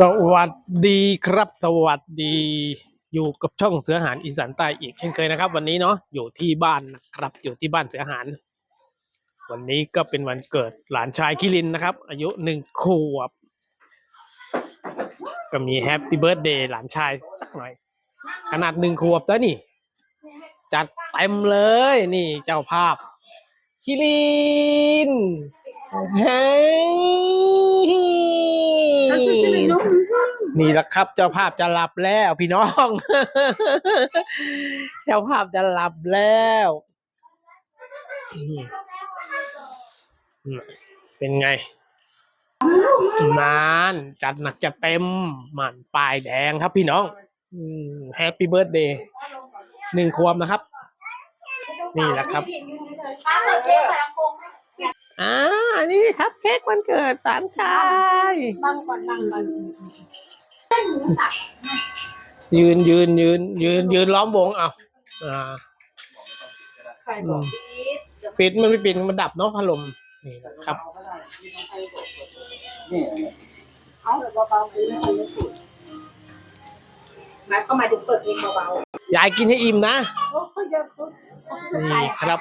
สวัสดีครับ สวัสดี อยู่กับช่องเสือหารอีสานใต้อีกเช่นเคยนะครับ วันนี้เนาะอยู่ที่บ้านนะครับ อยู่ที่บ้านเสือหารวันนี้ก็เป็นวันเกิดหลานชายคิรินนะครับ อายุหนึ่งขวบ ก็มีแฮปปี้เบิร์ดเดย์หลานชายสักหน่อย ขนาดหนึ่งขวบแล้วนี่ จัดเต็มเลยนี่เจ้าภาพคิรินเฮ้ย นี่แหละครับ เจ้าภาพจะหลับแล้วพี่น้อง เจ้าภาพจะหลับแล้วเป็นไง นานจัดหนักจัดเต็มหมันปลายแดงครับพี่น้องแฮปปี้เบิร์ดเดย์หนึ่งควบนะครับ นี่แหละครับอ่านี่ครับเค้กวันเกิดสามชายบังก่อนบังก่อน ยืนยืนยืน ยืน ยืนล้อมวงเอาอ่าใครบอกพีทเดี๋ยวปิดมันไม่ปิดมันดับเนาะพัดลมนี่นะครับนี่เอาเดี๋ยวเบาๆพีทไม่พีทสุดหมายก็หมายถึงเปิดเพลงเบายายกินให้อิ่มนะๆโอ้ยเดี๋ยวคุณนี่ครับ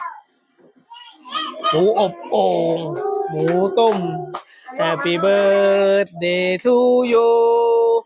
หมูอบโอ่งหมูต้ม Happy birthday to you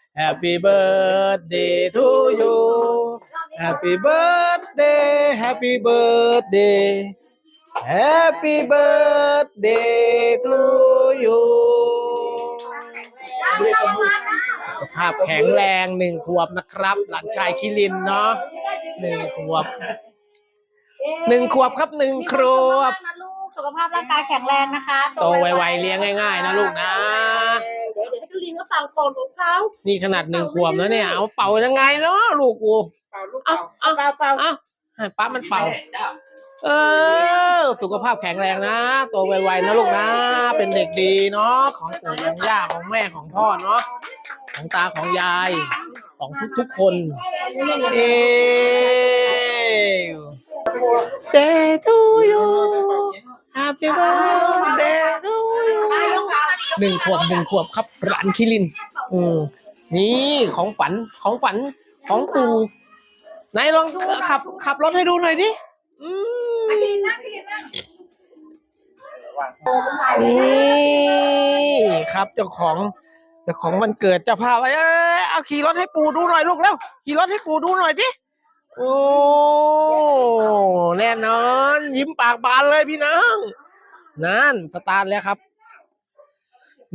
Happy birthday to you Happy birthday Happy birthday Happy birthday to you สุขภาพแข็งแรงหนึ่งขวบนะครับ หลานชายคิรินเนาะหนึ่งขวบหนึ่งขวบครับหนึ่งครวบนะลูกสุขภาพร่างกายแข็งแรงนะคะ โตไวๆเลี้ยงง่ายๆนะลูกนะ เป่าโกนของเขานี่ขนาดหนึ่งขวบแล้วเนี่ย เอาเป่ายังไงเนาะลูกกู เป่าลูกเอาเป่าเอาเป่าเป่าเอาให้ป้ามันเป่า เออ สุขภาพแข็งแรงนะโตไวๆนะลูกนะ เป็นเด็กดีเนาะของปู่ของย่าของแม่ของพ่อเนาะของตาของยายของทุกๆคนเอว Day to you Happy birthday to you หนึ่งขวบหนึ่งขวบครับหลานคิริน อืมนี่ของฝันของฝันของปู่ไหนลองขับ ขับรถให้ดูหน่อยดิอืมนี่ครับเจ้าของเจ้าของวันเกิดเจ้าภาพเอ้ยเอาขี่รถให้ปู่ดูหน่อยลูกแล้วขี่รถให้ปู่ดูหน่อยดิโอ้แน่นอน ยิ้มปากบานเลยพี่น้องนั่นสตาร์ทแล้วครับ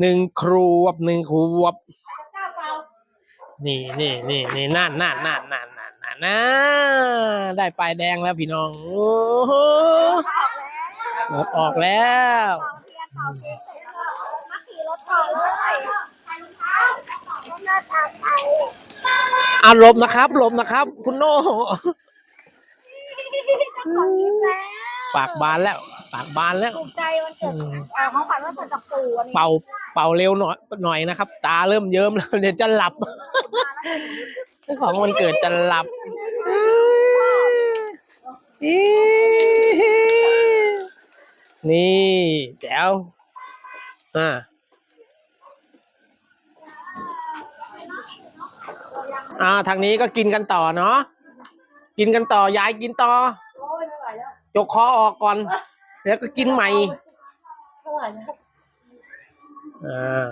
หนึ่งครวบหนึ่งขวบนี่นี่นี่นี่นั่นนั่นนั่นนั่นนั่นนั่นนะได้ปลายแดงแล้วพี่น้องโอ้โหหมดออกแล้วอารมณ์นะครับลมนะครับ คุณโน่ปากบานแล้ว ปากบานแล้วถูกใจวันเกิดเอ่อของขวัญวันเกิดจากปู่อันนี้เป่า เป่าเร็วหน่อยหน่อยนะครับ ตาเริ่มเยิ้มแล้วเดี๋ยวจะหลับเจ้าของวันเกิดจะหลับนี่แจ๋วอ่าอ่าทางนี้ก็กินกันต่อเนาะกินกันต่อยายกินต่อจกคอออกก่อน แล้วก็กินใหม่ไม่ไหวแล้ว อ่า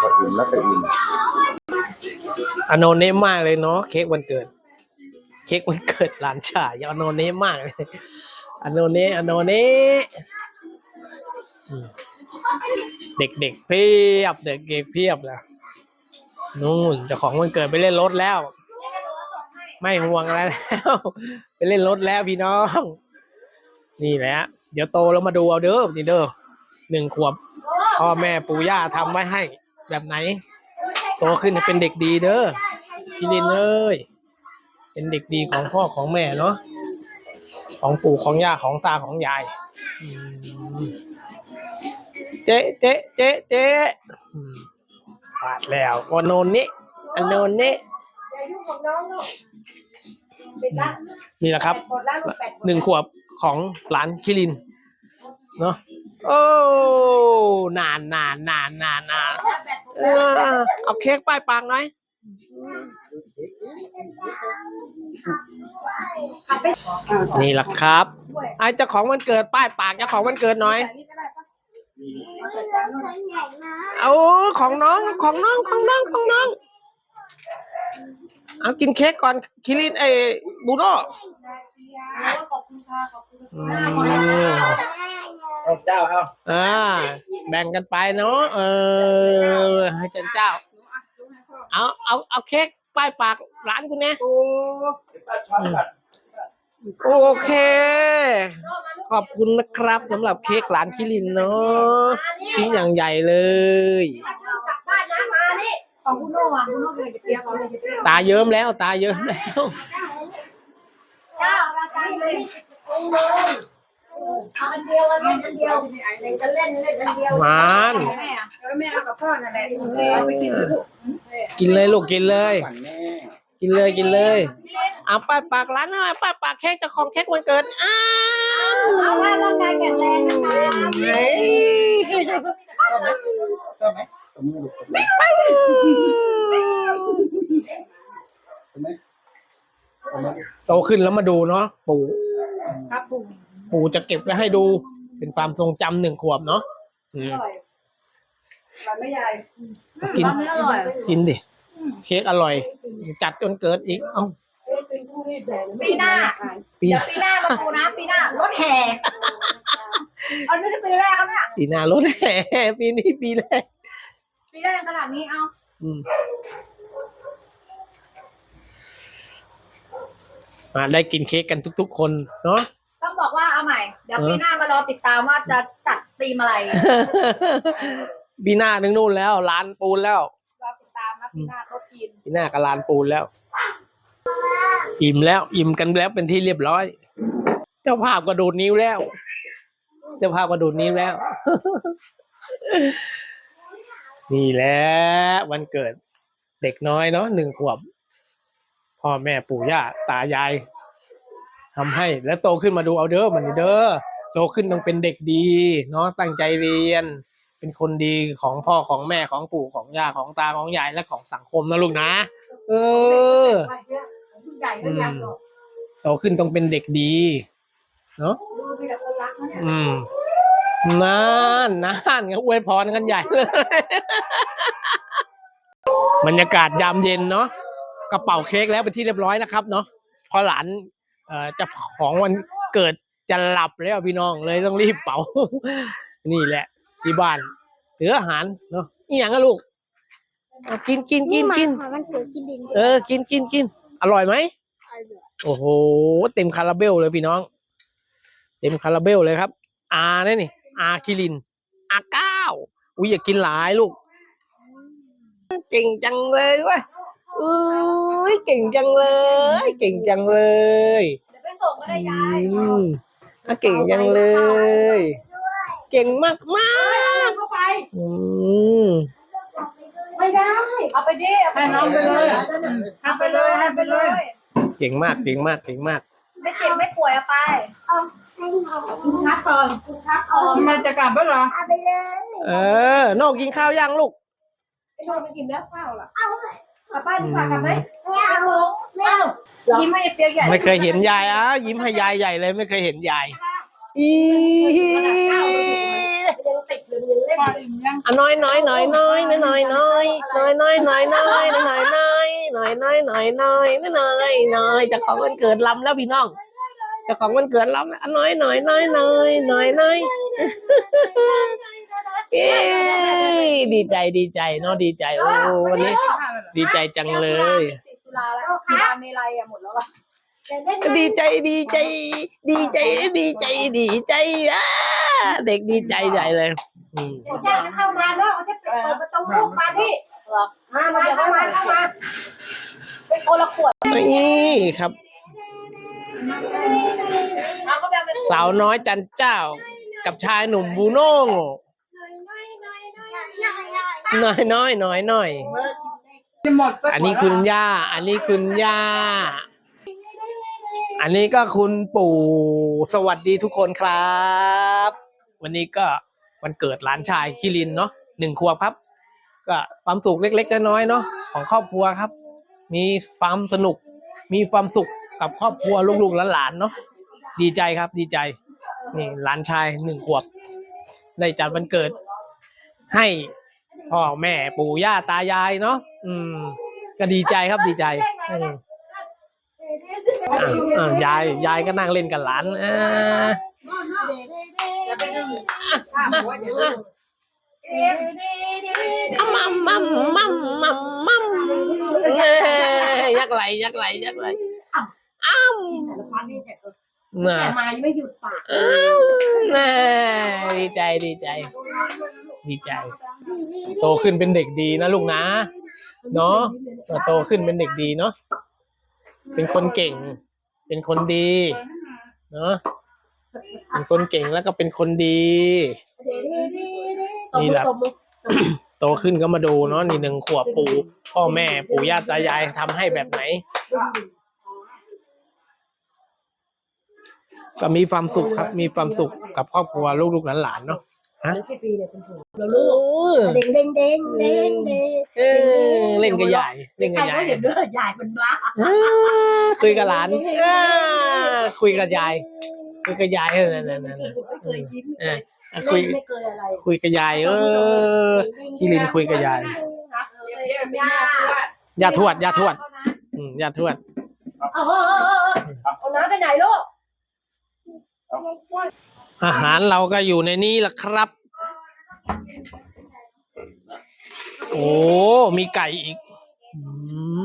ก็อิ่มแล้วก็อิ่มอโนเนมมากเลยเนาะเค้กวันเกิด เค้กวันเกิดหลานชายอโนเนมมากเลยอโนเนอโนเนอืมเด็กๆเพียบเด็กๆเพียบแล้วนู่นเจ้าของวันเกิดไปเล่นรถแล้ว ไม่ห่วงอะไรแล้ว ไปเล่นรถแล้วพี่น้อง นี่แหละ เดี๋ยวโตแล้วมาดูเอาเด้อนี่เด้อหนึ่งขวบพ่อแม่ปู่ย่าทำไว้ให้ แบบไหน โตขึ้นจะเป็นเด็กดีเด้อกิลินเอ้ยเป็นเด็กดีของพ่อของแม่เนาะของปู่ของย่าของตาของยายอืมเจ๊เจ๊เจ๊เจ๊อืมปาดแล้ววันโนนนี้อันโนนนี้อย่ายุ่งกับน้องลูกปิดละนี่แหละครับหมดละลูกแปดหนึ่งขวบ ของหลานคิรินเนาะโอ้นานนานนานนานนานเออเอาเค้กป้ายปากหน่อยนี่แหละครับ ไอ้เจ้าของวันเกิดป้ายปากเจ้าของวันเกิดหน่อยเอาของน้องของน้องของน้องของน้อง เอากินเค้กก่อนคิรินไอ้บูโน่ ขอบคุณค่ะขอบคุณอืค่ะมเอาเจ้าเอาอ่า แบ่งกันไปเนาะเออ ให้เจ้าเจ้า เอาเอาเอาเค้กป้ายปากร้านคุณเนี่ยโอ้โอเค ขอบคุณนะครับสำหรับเค้กร้านคิรินเนาะชิ้นอย่างใหญ่เลย กลับบ้านนะมานี่ของคุณโน่อะคุณโน่เคยจะเปียกเอาเลยจะเปียกตาเยิ้มแล้วตาเยิ้มแล้วเจ้าราคา เลยเอาเลยเอาอันเดียวอันนี้อันเดียวเล่นกันเล่นเล่นอันเดียวหวานแม่อะเออแม่เอากับพ่อนั่นแหละเอาไปกินลูกกินเลยลูกกินเลยขวัญแม่กินเลยกินเลยเอาป้ายปากร้านหน่อยป้ายปากเค้กเจ้าของเค้กวันเกิดอ้าวเอาว่าร่างกายแข็งแรงนะคะเฮ้ยชอบไหมชอบไหมตบมือลูกตบมือ โตขึ้นแล้วมาดูเนาะปู่ครับผมปู่จะเก็บไว้ให้ดู เป็นความทรงจำหนึ่งขวบเนาะอืมอร่อยหวานไม่ใหญ่กินอร่อยกินดิเค้กอร่อย จัดจนเกิดอีกเอ้าปีหน้าปีเดี๋ยวปีหน้ามาดูนะ ปีหน้ารถแห่เอานี่คือปีแรกแล้วเนี่ยปีหน้ารถแห่ปีนี้ปีแรกปีแรกขนาดนี้เอาอืม มาได้กินเค้กกันทุก ๆ คนเนาะต้องบอกว่าเอาใหม่ เดี๋ยวเออปีหน้ามารอติดตามว่าจะจัดธีมอะไรปีหน้านึงนู่นแล้วร้านปูนแล้วรอติดตามนะปีหน้าโต๊ะจีนปีหน้าก็ร้านปูนแล้ว อิ่มแล้วอิ่มกันแล้วเป็นที่เรียบร้อย เจ้าภาพก็ดูดนิ้วแล้ว เจ้าภาพก็ดูดนิ้วแล้ว นี่แหละวันเกิดเด็กน้อยเนาะหนึ่งขวบ พ่อแม่ปู่ย่าตายายทำให้แล้วโตขึ้นมาดูเอาเด้อมันเด้อโตขึ้นต้องเป็นเด็กดีเนาะตั้งใจเรียน เป็นคนดีของพ่อของแม่ของปู่ของย่าของตาของยายและของสังคมนะลูกนะ เออโตขึ้นต้องเป็นเด็กดีเนาะนั่นนี่ยอืมนานนานก็อวยพรกันใหญ่เลยบรรยากาศยามเย็นเนาะ กระเป๋าเค้กแล้วเป็นที่เรียบร้อยนะครับเนาะพอหลานเอ่อจะของวันเกิดจะหลับแล้วพี่น้องเลยต้องรีบเป่า นี่แหละ ที่บ้านเหลืออาหารเนาะนี่อย่างอะลูกเอากินกินกินกิน ของมันเกิดกินดินเออ กินกินกิน อร่อยไหม โอ้โห เต็มคาราเบลเลยพี่น้อง เต็มคาราเบลเลยครับอาเนี่ยนี่อาคิรินอาเก้าอุ้ยอย่ากินหลายลูก เก่งจังเลยเว้ย อุ้ยเก่งจังเลย เก่งจังเลยเดี๋ยวไปส่งก็ได้ยายอืมอะเก่งจังเลย เก่งมากมากเข้าไป ๆอืมไม่ได้ เอาไปดิเอาไปให้น้องไปเลยเอาไปเลยให้ไปเลย เก่งมากเก่งมากเก่งมาก ไม่เจ็บไม่ป่วยเอาไปให้หนูคุณทักก่อนคุณทักก่อนทำไมจะกลับบ้านเหรอเอาไปเลยเออ โนกกินข้าวยังลูก ไอ้โนมันกินแล้วข้าวล่ะ เอา กลับบ้านดีกว่ากลับไหมไม่เอาไม่เอายิ้มให้เปียกใหญ่ไม่เคยเห็นยายอะยิ้มให้ยายใหญ่เลยไม่เคยเห็นยายอียังติดเลยมันยังเล่นอยู่อะน้อยน้อยน้อยน้อยน้อยน้อยน้อยน้อยน้อยน้อยน้อยน้อยน้อยน้อยน้อยน้อยน้อยน้อยจะของวันเกิดลำแล้วพี่น้องจะของวันเกิดลำแล้วน้อยน้อยน้อยน้อยน้อยน้อย เย้ดีใจดีใจเนาะดีใจโอ้วันนี้ ดีใจจังเลยติดสุราแล้วสุราเมลัยอะหมดแล้วอะดีใจดีใจ ดีใจดีใจดีใจอะเด็กดีใจใหญ่เลยอืมแจ้งเข้ามาเนาะจะเปิดประตูลูกมาพี่มามาเข้ามาเข้ามาเป็นคนละขวดนี่ครับเอาก็แบบเป็นสาวน้อยจันเจ้ากับชายหนุ่มบูโน่ห น่อยหน่อยหน่อยน้อยน้อยน้อยน้อยจะหมดสักอันนี้คุณย่า อันนี้คุณย่า อันนี้ก็คุณปู่สวัสดีทุกคนครับ วันนี้ก็วันเกิดหลานชายคิรินเนาะหนึ่งขวบครับ ก็ความสุขเล็กๆน้อยๆเนาะของครอบครัวครับ มีความสนุก มีความสุขกับครอบครัวลูกๆหลานๆเนาะดีใจครับดีใจ นี่หลานชายหนึ่งขวบ ได้จัดวันเกิด ให้พ่อแม่ปู่ย่าตายายเนาะอืม ก็ดีใจครับดีใจอืมอะอะยายยายก็นั่งเล่นกับหลานอ่ามัมมมัมมัมมัมมัมเอ้ยักไหลยักไหลยักไหลอ้าวพันนี่แต่น่ะมายไม่หยุดปากอ้าวน่ะดีใจดีใจ ดีใจ โตขึ้นเป็นเด็กดีนะลูกนะ เนาะเออโตขึ้นเป็นเด็กดีเนาะเป็นคนเก่ง เป็นคนดี เนาะเป็นคนเก่งแล้วก็เป็นคนดีนี่แหละโตขึ้นก็มาดูเนาะนี่หนึ่งขวบปู่พ่อแม่ปู่ย่าตายายทำให้แบบไหน ก็มีความสุขครับ มีความสุขกับครอบครัวลูกๆหลานๆเนาะ ฮะกี่ปีเนี่ยคุณปู่เราลูกเด้งเด้งเด้งเด้งเด้งเออเล่นกับยายเล่นใครกับยาก็ยเห็นด้วยยายมันบ้าอ่าคุยกับหลานอ่าคุยกับยายคุยกับยายเออนั่นนั่นนั่นไม่เคยยิ้มเออเล่คุยนไม่เคยอะไรคุยกับยายเออคิรินคุยกับยายเดี๋ยวมีหน้าตัวย่าทวดย่าทวดอืมย่าทวด เอาเอาน้ำไปไหนลูก อาหารเราก็อยู่ในนี้แหละครับ โอ้ มีไก่อีกอื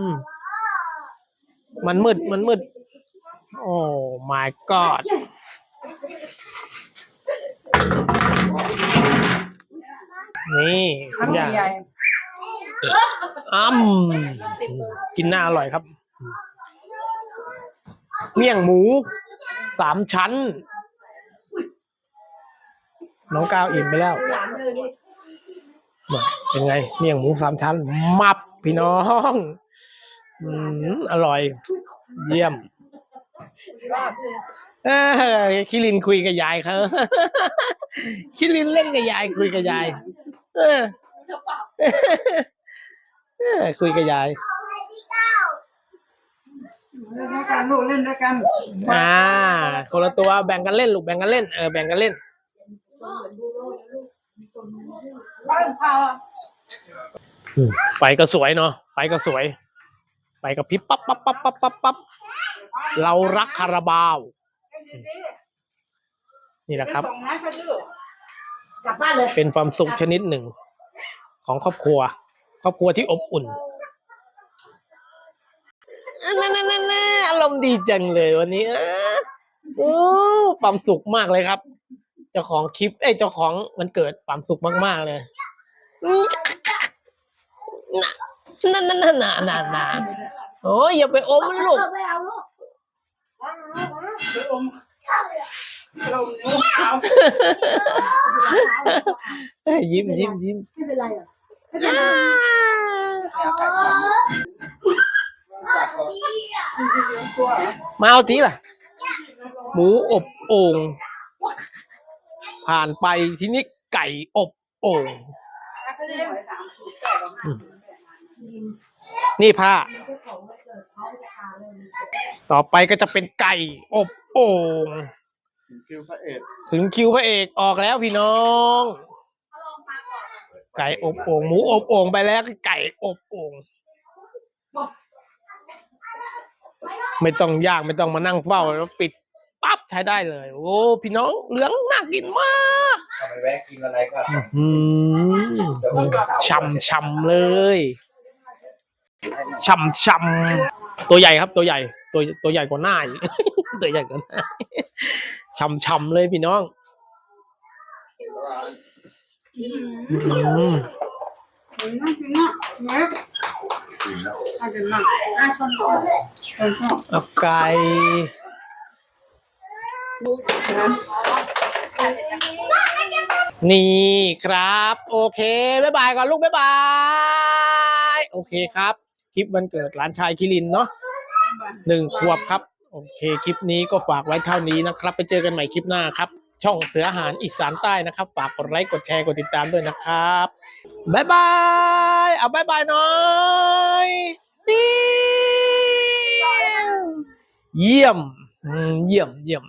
มมันมืด มันมืด โอ้ my god นี่คุทั้ณงย่าใหญ่อ้ำกินหน้าอร่อยครับ เมี่ยงหมู สามชั้น น้องก้าวอิ่มไปแล้วหลานเดินนี่เป็นไงเมี่ยงหมูสามชั้น มับพี่น้องอืมอร่อย เยี่ยมเออคิรินคุยกับยายเขาคิรินเล่นกับยายคุยกับยายเออเออคุยกับยายเล่นด้วยกันลูกเล่นด้วยกัน อ่า คนละตัวแบ่งกันเล่นลูกแบ่งกันเล่น เออแบ่งกันเล่นบ้านพาอืม ไฟก็สวยเนาะไฟก็สวยไฟก็พริบปั๊บปั๊บปั๊บปั๊บปั๊บปั๊บเรารักคาราบาว นี่แหละครับส่งนะเขาดื้อกลับบ้านเลยเป็นความสุขชนิดหนึ่ง ของครอบครัว ครอบครัวที่อบอุ่นนั่นนั่นนั่นอารมณ์ดีจังเลยวันนี้อะโอ้ความสุขมากเลยครับเจ้าของคลิป เอ้ยเจ้าของมันเกิดความสุขมาก ๆ เลยนี่นั่นนั่นนั่นนั่นนั่นนั่นโอ้ยอย่าไปอมมันลูกไม่เอาลูกลมลมนิ้วเท้าเอ้ยยิ้มยิ้มยิ้มไม่เป็นไรอะอ่าตัวมาเอาทีล่ะ หมูอบโอ่ง ผ่านไปที่นี่ไก่อบโอ่งนี่ผ้า ต่อไปก็จะเป็นไก่อบโอ่งคิวพระเอกถึงคิวพระเอกออกแล้วพี่น้อง ไก่อบโอ่งหมูอบโอ่งไปแล้วก็ไก่อบโอ่งไม่ต้องย่างไม่ต้องมานั่งเฝ้าแล้วปิด ปั๊บใช้ได้เลย โอ้พี่น้องเหลืองน่ากินมากทำไมแวะกินอะไรก็อืมช่ำช่ำๆเลยช่ำช่ำๆตัวใหญ่ครับตัวใหญ่ตัวตัวใหญ่กว่าหน้าอีกตัวใหญ่กว่าหน้าช่ำช่ำๆเลยพี่น้องอืมนั่งกินนะเน็บกินแล้วอาจจะนั่งอาชนก่อนเออชอบเอาไก่ นี่ครับ โอเคบ๊ายบายก่อนลูกบ๊ายบายโอเคครับ คลิปวันเกิดหลานชายคิรินเนาะหนึ่งขวบครับ โอเค คลิปนี้ก็ฝากไว้เท่านี้นะครับ ไปเจอกันใหม่คลิปหน้าครับ ช่องเสืออาหารอีสานใต้นะครับ ฝากกดไลค์กดแชร์กดติดตามด้วยนะครับบ๊ายบายเอาบ๊ายบายหน่อยนี่เยี่ยมเยี่ยมเยี่ยม